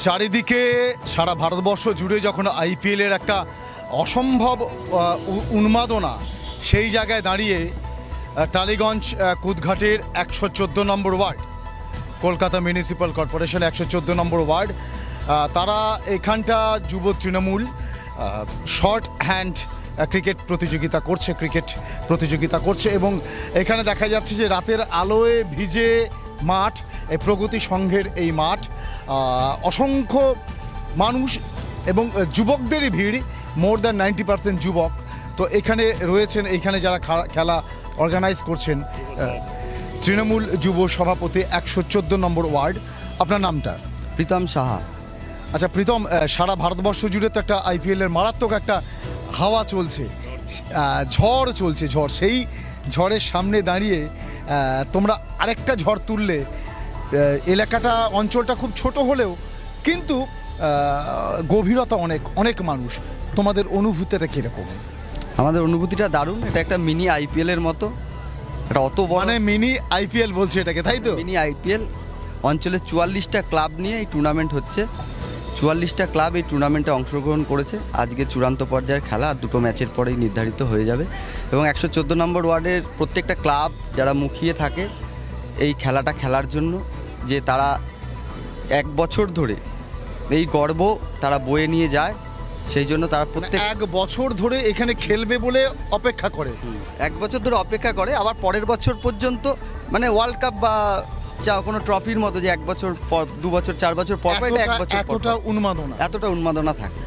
চারিদিকে সারা ভারতবর্ষ জুড়ে যখন আইপিএলের একটা অসম্ভব উন্মাদনা, সেই জায়গায় দাঁড়িয়ে টালিগঞ্জ কুদঘাটের একশো চোদ্দ number ward, Kolkata municipal corporation একশো চোদ্দ নম্বর ওয়ার্ড তারা এখানটা যুব তৃণমূল শর্ট হ্যান্ড ক্রিকেট প্রতিযোগিতা করছে, ক্রিকেট প্রতিযোগিতা করছে এবং এখানে দেখা যাচ্ছে যে রাতের আলোয় ভিজে মাঠ এই প্রগতি সংঘের এই মাঠ অসংখ্য মানুষ এবং যুবকদেরই ভিড় মোর দ্যান নাইনটি পার্সেন্ট যুবক। তো এখানে রয়েছেন এইখানে যারা খেলা অর্গানাইজ করছেন তৃণমূল যুব সভাপতি একশো চোদ্দ নম্বর ওয়ার্ড। আপনার নামটা? প্রীতম সাহা। আচ্ছা প্রীতম সারা ভারতবর্ষ জুড়ে তো একটা আইপিএলের মারাত্মক একটা হাওয়া চলছে ঝড় চলছে ঝড়। সেই ঝড়ের সামনে দাঁড়িয়ে তোমরা আরেকটা ঝড় তুললে এলাকাটা অঞ্চলটা খুব ছোট হলেও কিন্তু গভীরতা অনেক অনেক মানুষ। তোমাদের অনুভূতিটা কীরকম? আমাদের অনুভূতিটা দারুণ। এটা একটা মিনি আইপিএল এর মতো। এটা অত মানে মিনি আইপিএল বলছে এটাকে তাই তো? মিনি আইপিএল অঞ্চলের চুয়াল্লিশটা ক্লাব নিয়ে এই টুর্নামেন্ট হচ্ছে। চুয়াল্লিশটা ক্লাব এই টুর্নামেন্টে অংশগ্রহণ করেছে। আজকে চূড়ান্ত পর্যায়ের খেলা আর দুটো ম্যাচের পরেই নির্ধারিত হয়ে যাবে। এবং একশো চোদ্দ নম্বর ওয়ার্ডের প্রত্যেকটা ক্লাব যারা মুখিয়ে থাকে এই খেলাটা খেলার জন্য যে তারা এক বছর ধরে এই গর্ব তারা বয়ে নিয়ে যায় সেই জন্য তারা মানে প্রত্যেক এক বছর ধরে এখানে খেলবে বলে অপেক্ষা করে। এক বছর ধরে অপেক্ষা করে আবার পরের বছর পর্যন্ত মানে ওয়ার্ল্ড কাপ বা যা কোনো ট্রফির মতো যে এক বছর পর দু বছর চার বছর পর পর এটা এক বছর পর পর। এতটা উন্মাদনা। এতটা উন্মাদনা থাকে।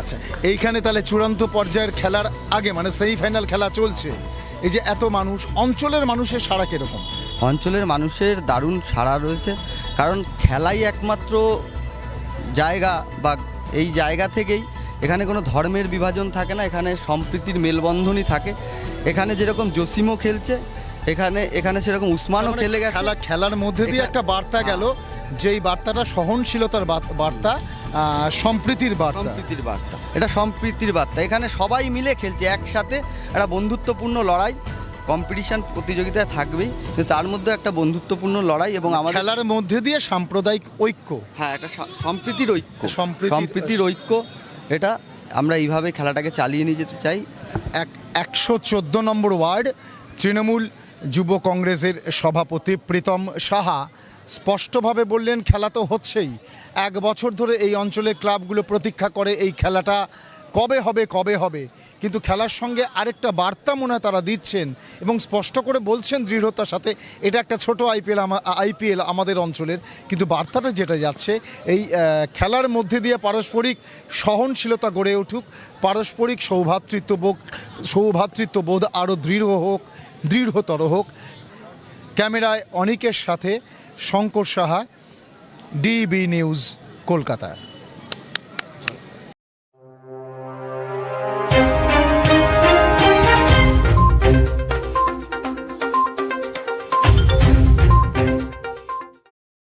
আচ্ছা এইখানে তাহলে চূড়ান্ত পর্যায়ের খেলার আগে মানে সেমিফাইনাল খেলা চলছে। এই যে এত মানুষ অঞ্চলের মানুষের সারা কীরকম? অঞ্চলের মানুষের দারুণ সাড়া রয়েছে কারণ খেলাই একমাত্র জায়গা বা এই জায়গা থেকেই এখানে কোনো ধর্মের বিভাজন থাকে না এখানে সম্প্রীতির মেলবন্ধনই থাকে। এখানে যেরকম জসিমও খেলছে এখানে এখানে সেরকম উসমানও মানে খেলে গেছে। খেলা খেলার মধ্যে দিয়ে একটা বার্তা গেল যেই বার্তাটা সহনশীলতার বার্তা সম্প্রীতির বার্তা। সম্প্রীতির বার্তা। এটা সম্প্রীতির বার্তা। এখানে সবাই মিলে খেলছে একসাথে একটা বন্ধুত্বপূর্ণ লড়াই। কম্পিটিশন প্রতিযোগিতায় থাকবেই কিন্তু তার মধ্যে একটা বন্ধুত্বপূর্ণ লড়াই এবং আমাদের খেলার মধ্যে দিয়ে সাম্প্রদায়িক ঐক্য। হ্যাঁ একটা স- সম্প্রীতির ঐক্য। সম্প্রীতির- সম্প্রীতির ঐক্য এটা আমরা এইভাবে খেলাটাকে চালিয়ে নিয়ে যেতে চাই। এক একশো চোদ্দ নম্বর ওয়ার্ড তৃণমূল যুব কংগ্রেসের সভাপতি প্রীতম সাহা স্পষ্টভাবে বললেন, খেলা তো হচ্ছেই। এক বছর ধরে এই অঞ্চলের ক্লাবগুলো প্রতীক্ষা করে এই খেলাটা কবে হবে কবে হবে? কিন্তু খেলার সঙ্গে আরেকটা বার্তা মনে তারা দিচ্ছেন এবং স্পষ্ট করে বলছেন দৃঢ়তার সাথে, এটা একটা ছোট আইপিএল আইপিএল আমাদের অঞ্চলের। কিন্তু বার্তাটা যেটা যাচ্ছে, এই খেলার মধ্যে দিয়ে পারস্পরিক সহনশীলতা গড়ে উঠুক, পারস্পরিক সৌভাতৃত্ববোধ সৌভাতৃত্ববোধ আরও দৃঢ় হোক, দৃঢ়তর হোক। ক্যামেরায় অনিকের সাথে শঙ্কর সাহা, ডিবি নিউজ, কলকাতা।